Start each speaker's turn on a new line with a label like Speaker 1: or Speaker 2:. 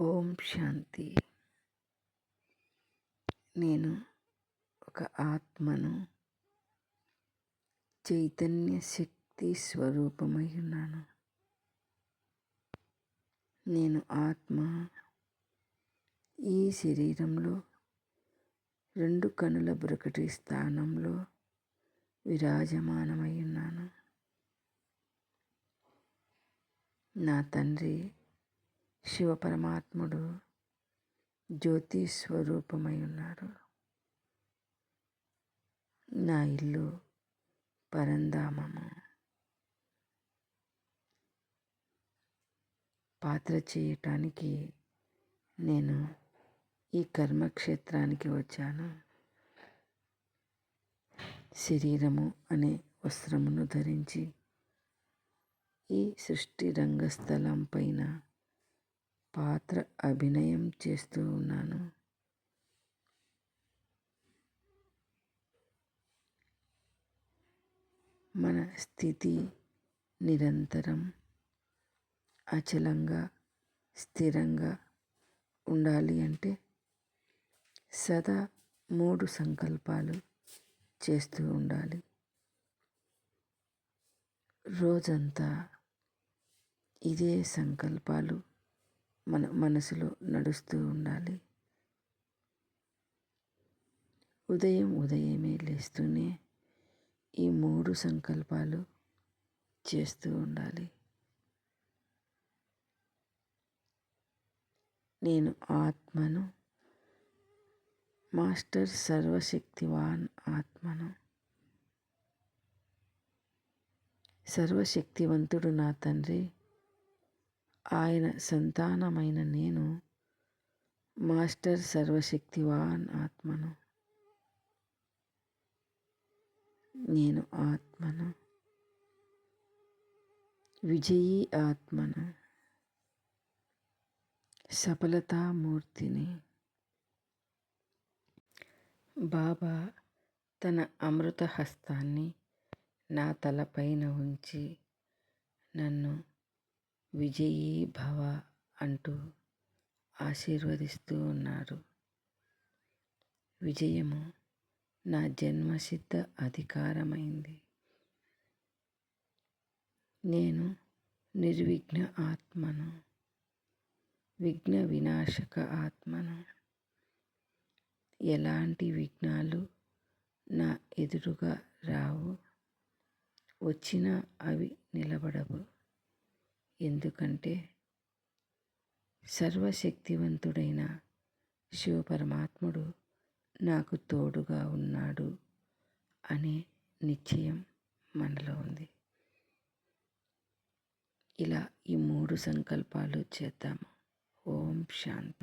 Speaker 1: ఓం శాంతి. నేను ఒక ఆత్మను చైతన్య శక్తి స్వరూపమై ఉన్నాను. నేను ఆత్మ. ఈ శరీరంలో రెండు కనుల బ్రకటి స్థానంలో విరాజమానమై ఉన్నాను. నా తండ్రి శివపరమాత్ముడు జ్యోతి స్వరూపమై ఉన్నారు. నా ఇల్లు పరంధామము. పాత్ర చేయటానికి నేను ఈ కర్మక్షేత్రానికి వచ్చాను. శరీరము అనే వస్త్రమును ధరించి ఈ సృష్టి రంగస్థలం పైన పాత్ర అభినయం చేస్తూ ఉన్నాను. మన స్థితి నిరంతరం అచలంగా స్థిరంగా ఉండాలి అంటే సదా మూడు సంకల్పాలు చేస్తూ ఉండాలి. రోజంతా ఇదే సంకల్పాలు మన మనసులో నడుస్తూ ఉండాలి. ఉదయం ఉదయమే లేస్తూనే ఈ మూడు సంకల్పాలు చేస్తూ ఉండాలి. నేను ఆత్మను మాస్టర్ సర్వశక్తివాన్ ఆత్మను సర్వశక్తివంతుడు నా తండ్రి ఆయన సంతానమైన నేను మాస్టర్ సర్వశక్తివాన్ ఆత్మను. నేను ఆత్మను. విజయీ ఆత్మను. సఫలతామూర్తిని. బాబా తన అమృత హస్తాన్ని నా తలపైన ఉంచి నన్ను విజయీ భవ అంటూ ఆశీర్వదిస్తూ ఉన్నారు. విజయము నా జన్మసిద్ధ అధికారమైంది. నేను నిర్విఘ్న ఆత్మను విఘ్న వినాశక ఆత్మను ఎలాంటి విఘ్నాలు నా ఎదురుగా రావు వచ్చినా అవి నిలబడవు. ఎందుకంటే సర్వశక్తివంతుడైన శివపరమాత్ముడు నాకు తోడుగా ఉన్నాడు అనే నిశ్చయం మనలో ఉంది. ఇలా ఈ మూడు సంకల్పాలు చేద్దాము ఓం శాంతి.